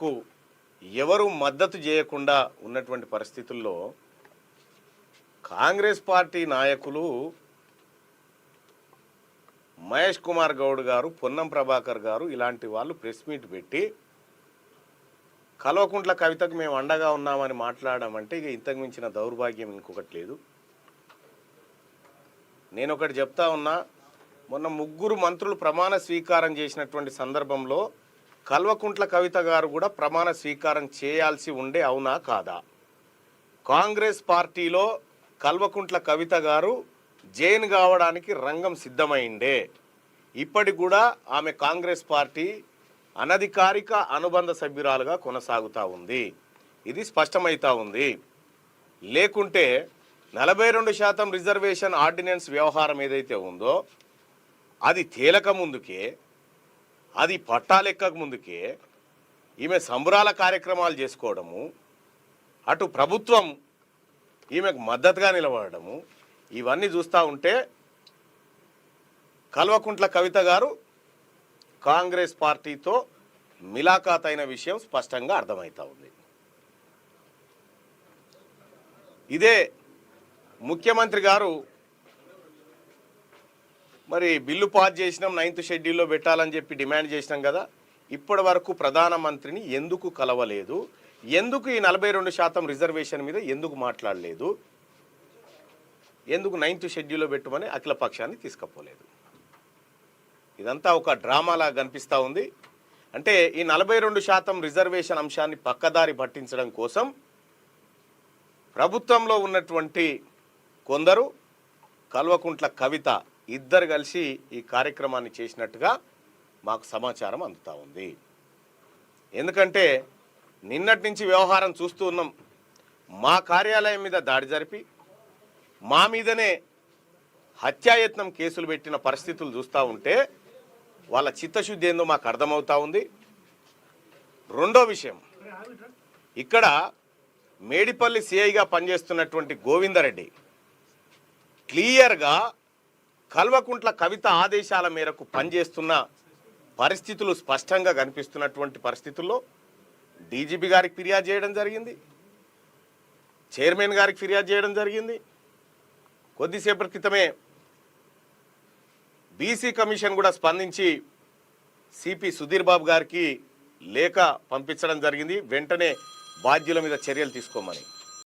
కు ఎవరు మద్దతు చేయకుండా ఉన్నటువంటి పరిస్థితుల్లో కాంగ్రెస్ పార్టీ నాయకులు మహేష్ కుమార్ గౌడ్ గారు పొన్నం ప్రభాకర్ గారు ఇలాంటి వాళ్ళు ప్రెస్ మీట్ పెట్టి కల్వకుంట్ల కవితకు మేము అండగా ఉన్నామని మాట్లాడమంటే ఇక ఇంతకు మించిన దౌర్భాగ్యం ఇంకొకటి లేదు. నేను ఒకటి చెప్తా ఉన్నా మొన్న ముగ్గురు మంత్రులు ప్రమాణ స్వీకారం చేసినటువంటి సందర్భంలో కల్వకుంట్ల కవిత గారు కూడా ప్రమాణ స్వీకారం చేయాల్సి ఉండే అవునా కాదా? కాంగ్రెస్ పార్టీలో కల్వకుంట్ల కవిత గారు జైన్ కావడానికి రంగం సిద్ధమైండే ఇప్పటికి కూడా ఆమె కాంగ్రెస్ పార్టీ అనధికారిక అనుబంధ సభ్యురాలుగా కొనసాగుతూ ఉంది. ఇది స్పష్టమవుతా ఉంది. లేకుంటే నలభై రెండు శాతం రిజర్వేషన్ ఆర్డినెన్స్ వ్యవహారం ఏదైతే ఉందో అది తేలక ముందుకే అది పట్టాలెక్కక ముందుకే ఈమె సంబరాల కార్యక్రమాలు చేసుకోవడము అటు ప్రభుత్వం ఈమెకు మద్దతుగా నిలబడము ఇవన్నీ చూస్తూ ఉంటే కల్వకుంట్ల కవిత గారు కాంగ్రెస్ పార్టీతో మిలాఖాత్ అయిన విషయం స్పష్టంగా అర్థమవుతా ఉంది. ఇదే ముఖ్యమంత్రి గారు మరి బిల్లు పాస్ చేసినాం నైన్త్ షెడ్యూల్లో పెట్టాలని చెప్పి డిమాండ్ చేసినాం కదా. ఇప్పటి వరకు ప్రధానమంత్రిని ఎందుకు కలవలేదు? ఎందుకు ఈ నలభై రెండు శాతం రిజర్వేషన్ మీద ఎందుకు మాట్లాడలేదు? ఎందుకు నైన్త్ షెడ్యూల్లో పెట్టమని అఖిల పక్షాన్ని తీసుకపోలేదు? ఇదంతా ఒక డ్రామాలా కనిపిస్తూ ఉంది. అంటే ఈ నలభై రెండు శాతం రిజర్వేషన్ అంశాన్ని పక్కదారి పట్టించడం కోసం ప్రభుత్వంలో ఉన్నటువంటి కొందరు కల్వకుంట్ల కవిత ఇద్దరు కలిసి ఈ కార్యక్రమాన్ని చేసినట్టుగా మాకు సమాచారం అందుతూ ఉంది. ఎందుకంటే నిన్నటి నుంచి వ్యవహారం చూస్తూ ఉన్నాం. మా కార్యాలయం మీద దాడి జరిపి మా మీదనే హత్యాయత్నం కేసులు పెట్టిన పరిస్థితులు చూస్తూ ఉంటే వాళ్ళ చిత్తశుద్ధి ఏందో మాకు అర్థమవుతూ ఉంది. రెండో విషయం ఇక్కడ మేడిపల్లి సిఐగా పనిచేస్తున్నటువంటి గోవిందరెడ్డి క్లియర్గా కల్వకుంట్ల కవిత ఆదేశాల మేరకు పనిచేస్తున్న పరిస్థితులు స్పష్టంగా కనిపిస్తున్నటువంటి పరిస్థితుల్లో డీజీపీ గారికి ఫిర్యాదు చేయడం జరిగింది. చైర్మన్ గారికి ఫిర్యాదు చేయడం జరిగింది. కొద్దిసేపటి క్రితమే బీసీ కమిషన్ కూడా స్పందించి సిపి సుధీర్ బాబు గారికి లేఖ పంపించడం జరిగింది. వెంటనే బాధ్యుల మీద చర్యలు తీసుకోమని.